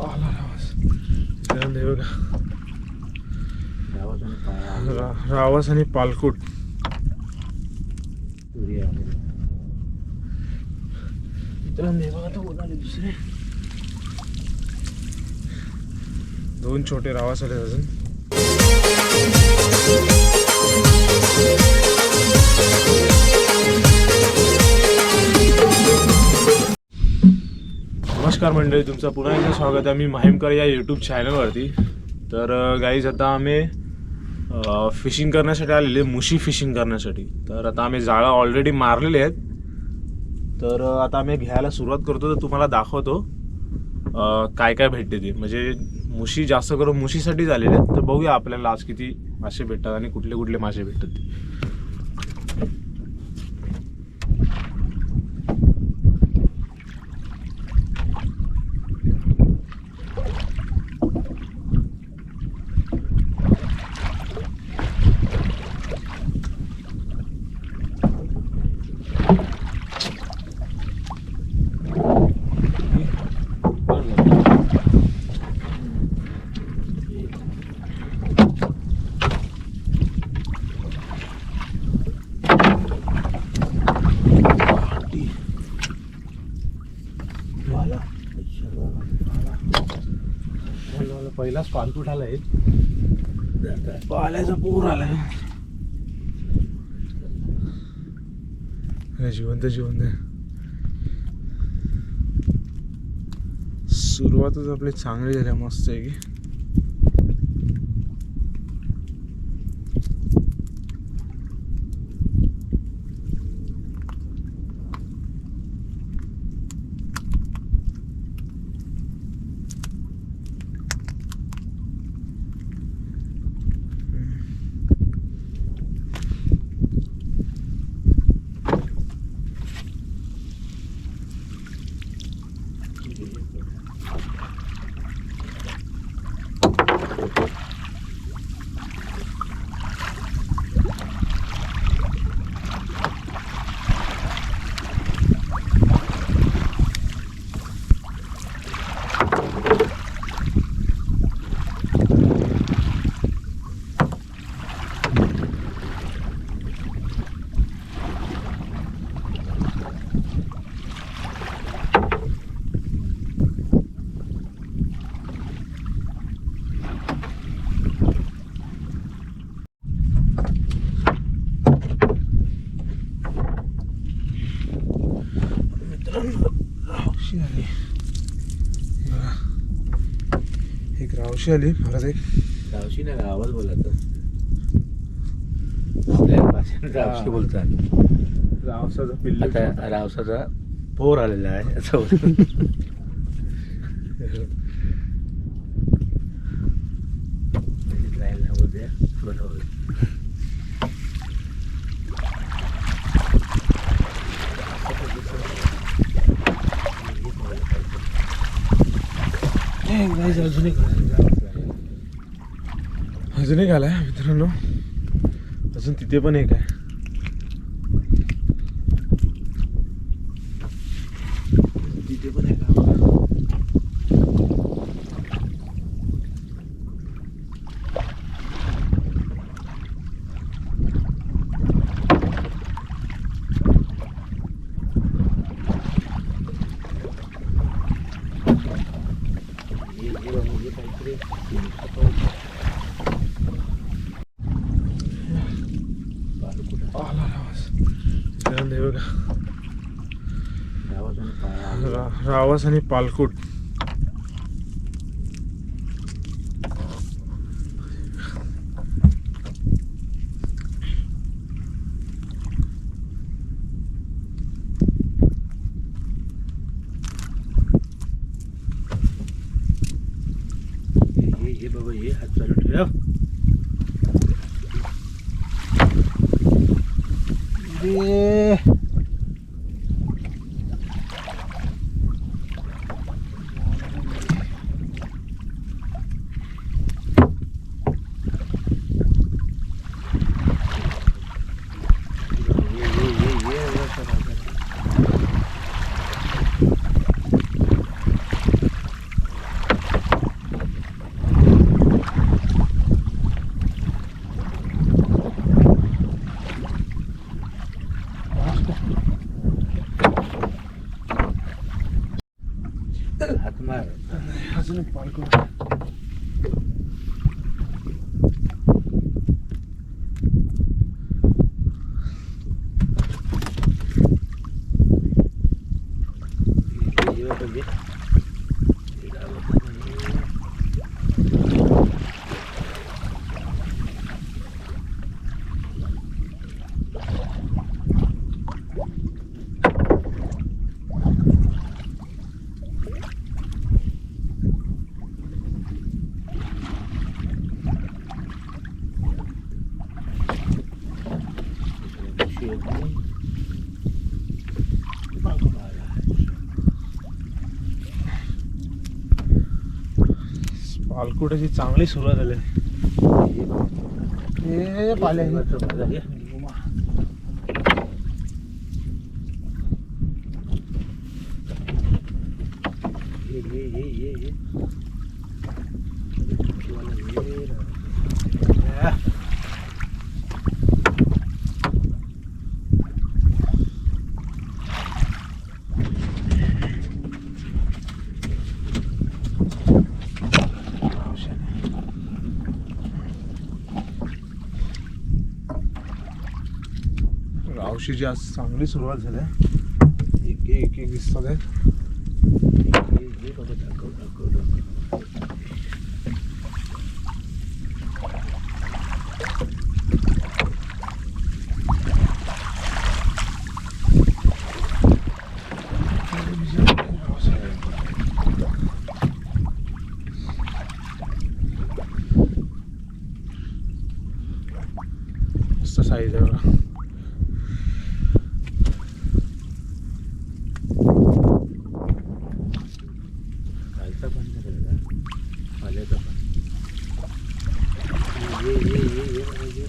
आला त्यानंतर हे बघा रावस आणि पालकुट दुसरे दोन छोटे रावास आले अजून नमस्कार मंडळी तुमचं पुन्हा एकदा स्वागत आहे. मी माहीमकर या यूट्यूब चॅनलवरती तर गाईज आता आम्ही फिशिंग करण्यासाठी आलेले मुशी फिशिंग करण्यासाठी. तर आता आम्ही जाळं ऑलरेडी मारलेले आहेत. तर आता आम्ही घ्यायला सुरुवात करतो तर तुम्हाला दाखवतो काय काय भेटते ते. म्हणजे मुशी जास्त करून मुशीसाठीच आलेले आहेत. तर बघूया आपल्याला आज किती मासे भेटतात आणि कुठले कुठले मासे भेटतात ते. पहिलाच पालपूट आलाय पाल्याचा पूर आलाय हे जिवंत जिवंत आहे. सुरुवातच आपली चांगली झाली मस्त आहे की मित्रांनो रावशी आली बघा रावशी आली परत एक रावशी नाही आवाज बोलायचं आपल्या भाषेत बोलतात रावसाचा पिल्लू आता रावसाचा पोर आलेला आहे असं बरोबर अजून एक अजून एक आला आहे मित्रांनो. अजून तिथे पण एक आहे तिथे पण एक आहे बघा. हे- हे बघ, हे काहीतरी आला आवाज त्यानंतर हे बघा रावस आणि पाळा. रा- रावस आणि पालकुट हे- हे- हे बाबा हे हात चालू ठेव अरे ये- ये- ये- ये असं राहतं. हात मार अजून एक पालकुडा हे- हे बघ हे. हे गावात नाही. पालकुड्याची चांगली सुरुवात झाली. हे पाले. गावशीची आज चांगली सुरुवात झाली एक एक एक दिसतात आहेत मस्त साईज आहे बघा खालचा पण नाही करायचा. पाल्याचा पण. ये, ये, ये, ये, ये, ये.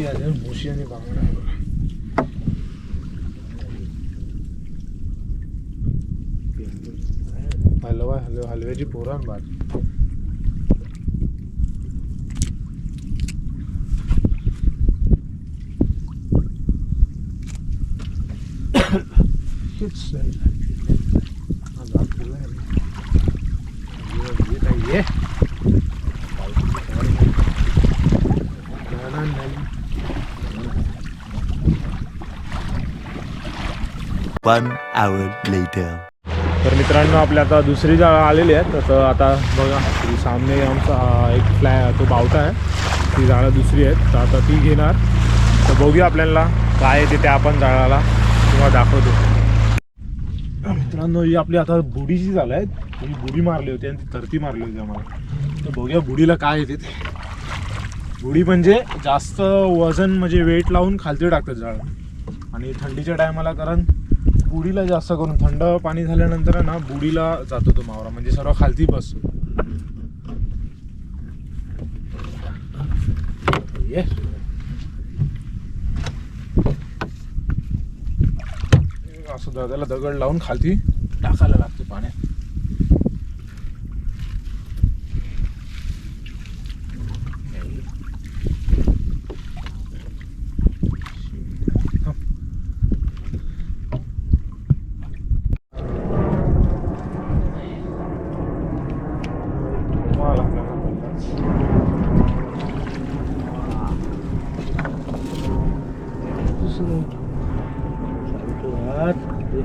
मुशी आहे मुशी आणि बांगडा आहे हलवा हलव्याची पोरान भात हेच नाही. हा दात गेला आहे. ये, ये काय, ये. नाही, नाही, नाही. One hour later. तर मित्रांनो आपल्या आता दुसरी जाळं आलेली आहेत तसं आता बघा सामने आमचा एक फ्लॅ तो बावटा आहे. ती जाळं दुसरी आहेत तर आता ती घेणार. तर बघूया आपल्याला काय येते त्या आपण जाळाला किंवा दाखवतो. मित्रांनो ही आपली आता बुडीची झालं आहे. ही बुडी मारली होती आणि ती तरती मारली होती आम्हाला. तर बघूया बुडीला काय येते ते बुडी म्हणजे जास्त वजन म्हणजे वेट लावून खालती टाकतात जाळं आणि थंडीच्या टायमाला कारण बुडीला जास्त करून थंड पाणी झाल्यानंतर ना बुडीला जातो तो मावरा. म्हणजे सर्व खालती बसतो ये. असं दादाला त्याला दगड लावून खालती टाकायला लागते पाण्यात तुम्हाला आपल्याला पहिलाच. चालतो हात. ये.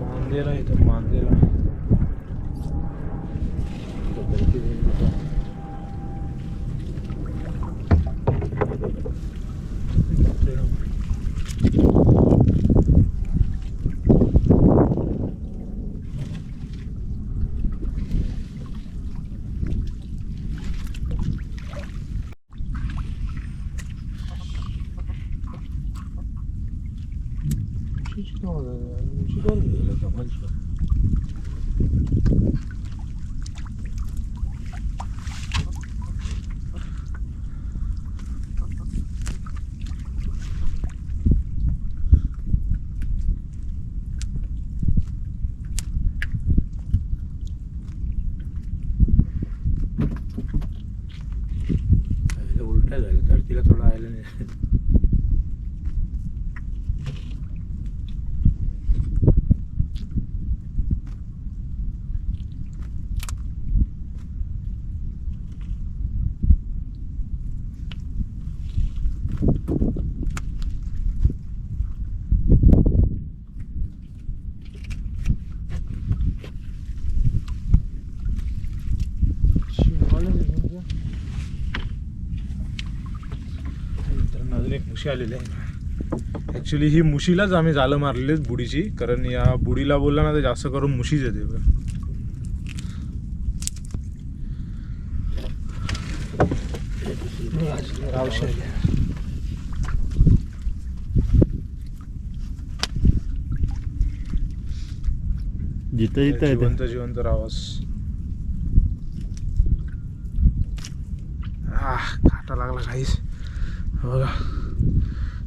मांदेला इथं मांदेला पकडते जाईल आता. गेलं का माणसं? मोठा झाला तर तिला थोडं आयला नाही मित्रांनो अजून एक मुशी आलेली आहे. ॲक्च्युली ही मुशीलाच आम्ही जालं मारलेली आहेत बुडीची. कारण या बुडीला बोलला ना तर जास्त करून मुशीच येते. जिथं जिथं आहे जिवंत जिवंत रावस. आह काटा लागला काहीच बघा.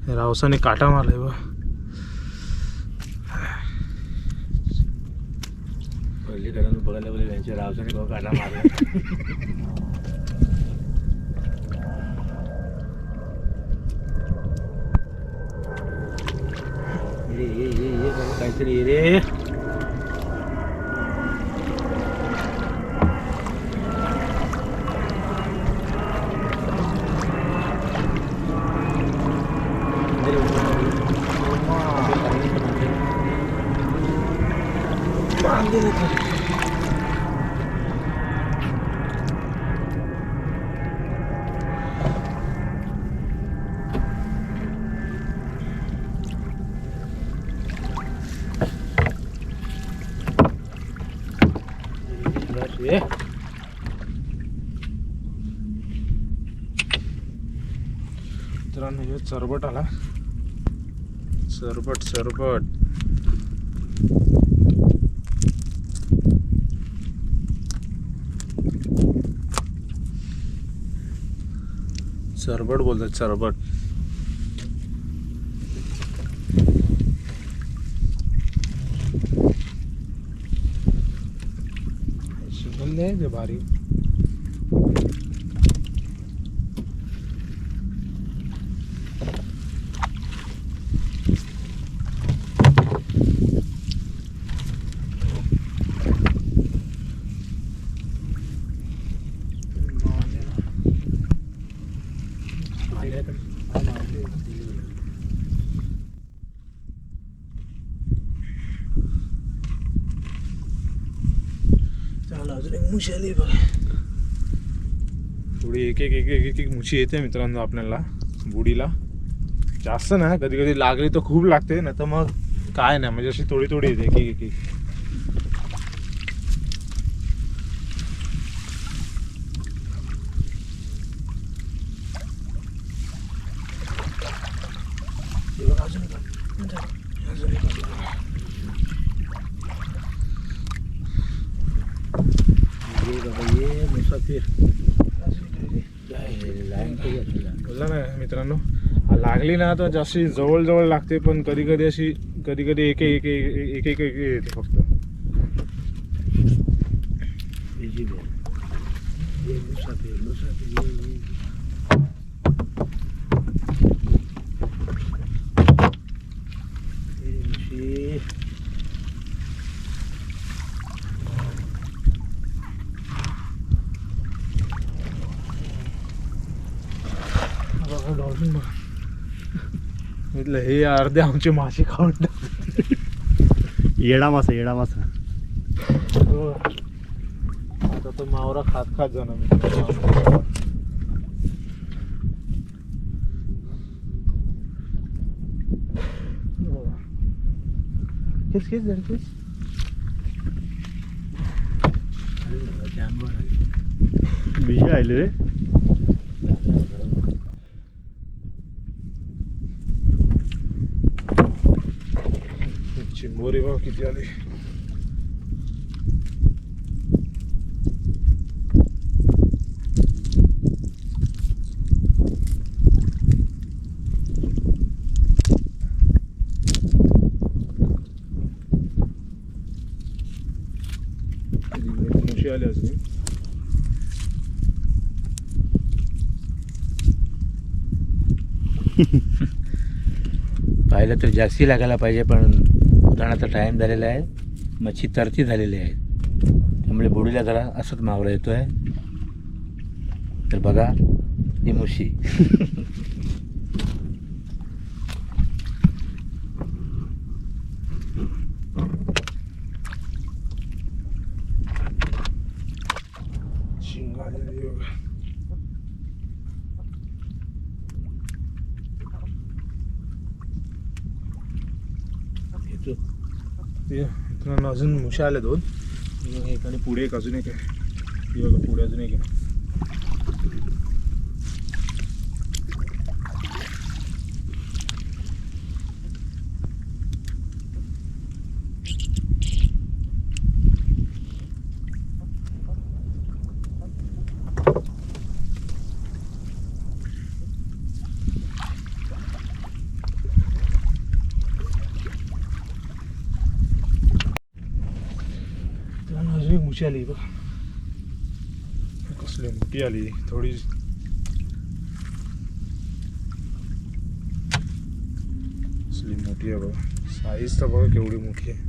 या रावसाने काटा मारलाय बघ. पल्लीकडून बघायला गेले त्यांच्या रावसाने बघा काटा मारला. ये ये ये ये काहीतरी रे. ये मित्रांनो हे चरबट आला. सरबट सरबट सरबट बोलतात सरबट नाही आहे ते भारी चांगला अजून एक मुशी आली बघा थोडी एक एक एक एक एक एक मुशी येते मित्रांनो आपल्याला बुडीला. जास्त ना कधी कधी लागली तर खूप लागते नाही तर मग काय नाही म्हणजे अशी थोडी थोडी येते एक एक एक एक हे बघा अजून एक आली. अजून एक आली. ये बाबा ये मुसाफिर बोलला ना मित्रांनो. लागली ना तर जास्ती जवळजवळ लागते पण कधी कधी अशी कधी कधी एक एक एक एक येते फक्त बिजी बे. ये मुसाफिर मुसाफिर ये ये ये मुशी बघा डॉल्फिन बघा म्हटलं हे अर्धे आमचे मासे खाऊन. येडा मासा येडा मासा हो. आता तो मावरा खात खात जाणार मी जरा आली. बिजी आले रे चिंबोरी बघ किती आली मुशी आली अजून पाहिलं तर जास्ती लागायला पाहिजे पण उदाहरणाचा टाईम झालेला आहे. मच्छी तरती झालेली आहे. त्यामुळे बुडीला जरा असंच मावरा येतो आहे तर बघा ही मुशी शिंग आलेली आहे बघा. येतो ते इथून अजून मुशा आल्या दोन. आणि एक आणि पुढे एक अजून एक आहे. बघा पुढे अजून एक आहे. त्याला आली बघा. कसली मोठी आली थोडी. कसली मोठी आहे बघा. साईज तर बघा केवढी मोठी आहे.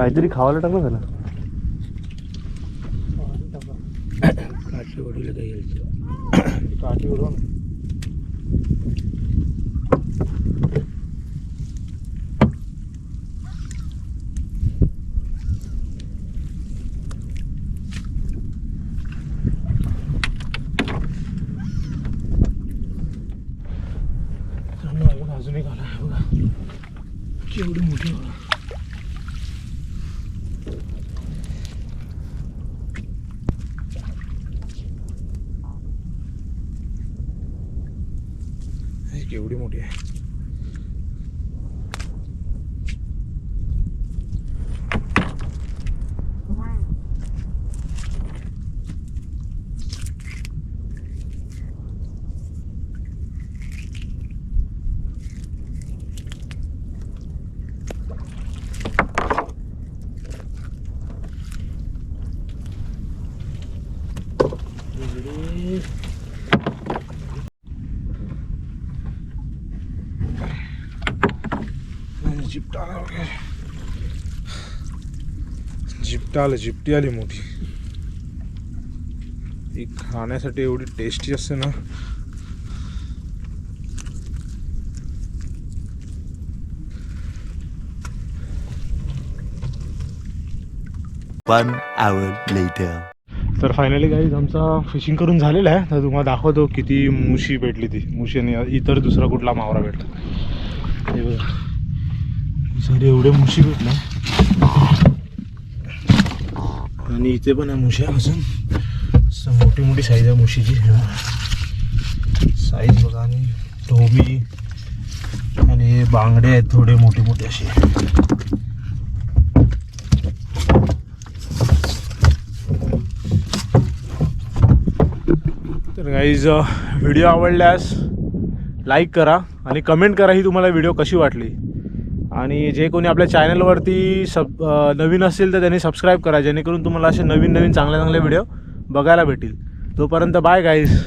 काहीतरी खावायला टाकलं त्याला काठी वडीला काही यायचं काठीवरून एवढी केवढी मोठी आहे. जिप्टा वगैरे जिप्टा आलं जिप्टी आली मोठी. ती खाण्यासाठी एवढी टेस्टी असते ना. One hour later. तर फायनली गाईज आमचा फिशिंग करून झालेला आहे. तर तुम्हाला दाखवतो किती मुशी भेटली ती. मुशी आणि इतर दुसरा कुठला मावरा भेटला. हे बघा. सर एवढे मुशी भेटल्या आणि इथे पण आहे मुशी. अजून असं मोठी मोठी साईज आहे मुशीची. साईज बघा आणि ढोबी आणि बांगडे आहेत थोडे मोठे मोठे असे. तर गाईज व्हिडिओ आवडल्यास लाईक करा आणि कमेंट करा ही तुम्हाला व्हिडिओ कशी वाटली. आणि जे कोणी आपल्या चॅनलवरती सब नवीन असतील तर त्यांनी सबस्क्राईब करा जेणेकरून तुम्हाला असे नवीन नवीन चांगले चांगले व्हिडिओ बघायला भेटील. तोपर्यंत बाय गाईज